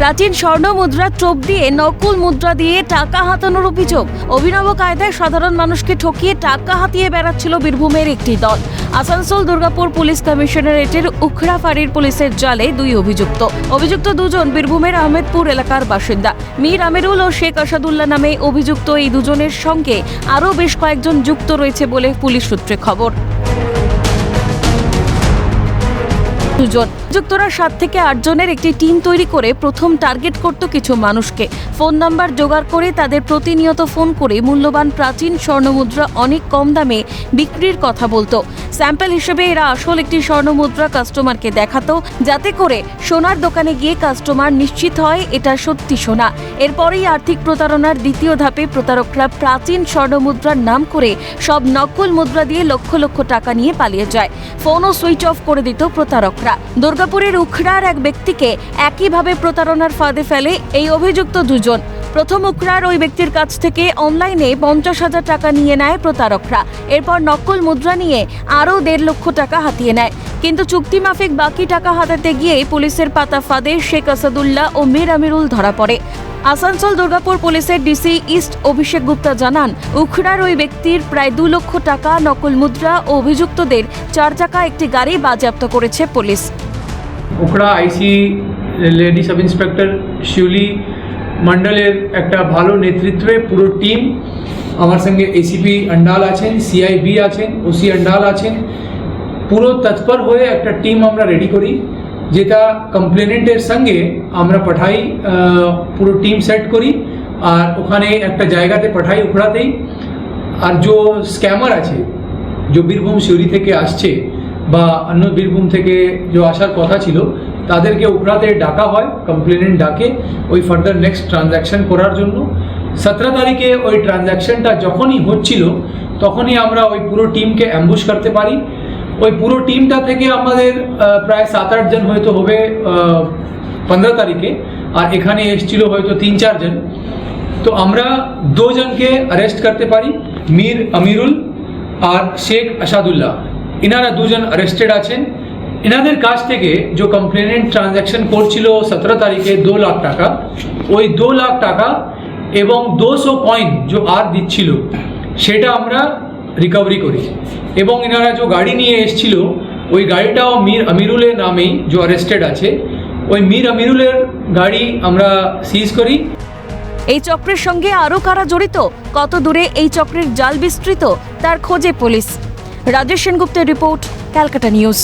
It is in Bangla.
প্রাচীন স্বর্ণ মুদ্রা চোপ দিয়ে নকল মুদ্রা দিয়ে টাকা হাতানোর অভিযোগ। অভিনব কায়দায় সাধারণ মানুষকে ঠকিয়ে টাকা হাতিয়ে বেড়াচ্ছিল বীরভূমের একটি দল। আসানসোল দুর্গাপুর পুলিশ কমিশনারেটের উখড়া ফাঁড়ির পুলিশের জালে দুই অভিযুক্ত। অভিযুক্ত দুজন বীরভূমের আহমেদপুর এলাকার বাসিন্দা। মীর আমিরুল ও শেখ আসাদুল্লাহ নামে অভিযুক্ত এই দুজনের সঙ্গে আরও বেশ কয়েকজন যুক্ত রয়েছে বলে পুলিশ সূত্রে খবর। দুজন। যুক্তরা সাত থেকে আট জনের একটি টিম তৈরি করে প্রথম টার্গেট করত কিছু মানুষকে। ফোন নাম্বার জোগাড় করে তাদের প্রতিনিয়ত ফোন করে মূল্যবান প্রাচীন স্বর্ণমুদ্রা অনেক কম দামে বিক্রির কথা বলতো। স্যাম্পল হিসেবে এরা আসল একটি স্বর্ণমুদ্রা কাস্টমারকে দেখাতো, যাতে করে সোনার দোকানে গিয়ে কাস্টমার নিশ্চিত হয় এটা সত্যি সোনা। এরপরেই আর্থিক প্রতারণার দ্বিতীয় ধাপে প্রতারকরা প্রাচীন স্বর্ণমুদ্রার নাম করে সব নকল মুদ্রা দিয়ে লক্ষ লক্ষ টাকা নিয়ে পালিয়ে যায়। ফোনও সুইচ অফ করে দিত প্রতারকরা। দুর্গাপুরের উখড়ার এক ব্যক্তিকে একইভাবে প্রতারণার ফাঁদে ফেলে এই অভিযুক্ত দুজন। প্রথম উখড়ার ওই ব্যক্তির কাছ থেকে অনলাইনে পঞ্চাশ হাজার টাকা নিয়ে নেয় প্রতারকরা। এরপর নকল মুদ্রা নিয়ে আরও দেড় লক্ষ টাকা হাতিয়ে নেয়। কিন্তু চুক্তি মাফিক বাকি টাকা হাতাতে গিয়ে পুলিশের পাতা ফাঁদে শেখ আসাদুল্লাহ ও মীর আমিরুল ধরা পড়ে। আসানসোল দুর্গাপুর পুলিশের ডিসি ইস্ট অভিষেক গুপ্তা জানান, উখড়ার ওই ব্যক্তির প্রায় দু লক্ষ টাকা নকল মুদ্রা ও অভিযুক্তদের চার চাকা একটি গাড়ি বাজেয়াপ্ত করেছে police. Ukhra IC lady sub inspector Shiuli মণ্ডলের একটা ভালো নেতৃত্বে পুরো টিম, আমার সঙ্গে এসিপি আন্ডাল আছেন সিআইবি আছেন ওসি আন্ডাল আছেন। পুরো তৎপর হয়ে একটা টিম আমরা রেডি করি। যেটা কমপ্লেনেন্টের সঙ্গে আমরা পাঠাই পুরো টিম সেট করি আর ওখানে একটা জায়গাতে পাঠাই উখড়াতেই আর যে স্ক্যামার আছে, যে বীরভূম শিউরি থেকে আসছে বা অন্য বীরভূম থেকে যে আসার কথা ছিল, তাদেরকে উখড়াতে ডাকা হয় কমপ্লেনেন্ট ডাকে ওই ফার্দার নেক্সট ট্রানজ্যাকশন করার জন্য। সতেরো তারিখে ওই ট্রানজ্যাকশনটা যখনই হচ্ছিল, তখনই আমরা ওই পুরো টিমকে অ্যাম্বুশ করতে পারি। ওই পুরো টিমটা থেকে আমাদের প্রায় সাত আট জন হয়তো হবে পনেরো তারিখে, আর এখানে এসেছিল হয়তো তিন চারজন তো আমরা দুজনকে অ্যারেস্ট করতে পারি, মীর আমিরুল আর শেখ আসাদুল্লাহ। ইনারা দুজন অ্যারেস্টেড আছেন। এনাদের কাছ থেকে যে কমপ্লেনেন্ট ট্রানজ্যাকশন করছিল সতেরো তারিখে দু লাখ টাকা, ওই দু লাখ টাকা এবং দুশো কয়েন যে আর দিচ্ছিল, সেটা আমরা রিকভারি করি এবং এনারা যে গাড়ি নিয়ে এসেছিল, ওই গাড়িটাও মীর আমিরুলের নামেই যে অ্যারেস্টেড আছে, ওই মীর আমিরুলের গাড়ি আমরা সিজ করি। এই চক্রের সঙ্গে আরও কারা জড়িত? কত দূরে এই চক্রের জাল বিস্তৃত? তার খোঁজে পুলিশ। রাজেশ সেনগুপ্তের রিপোর্ট, ক্যালকাটা নিউজ।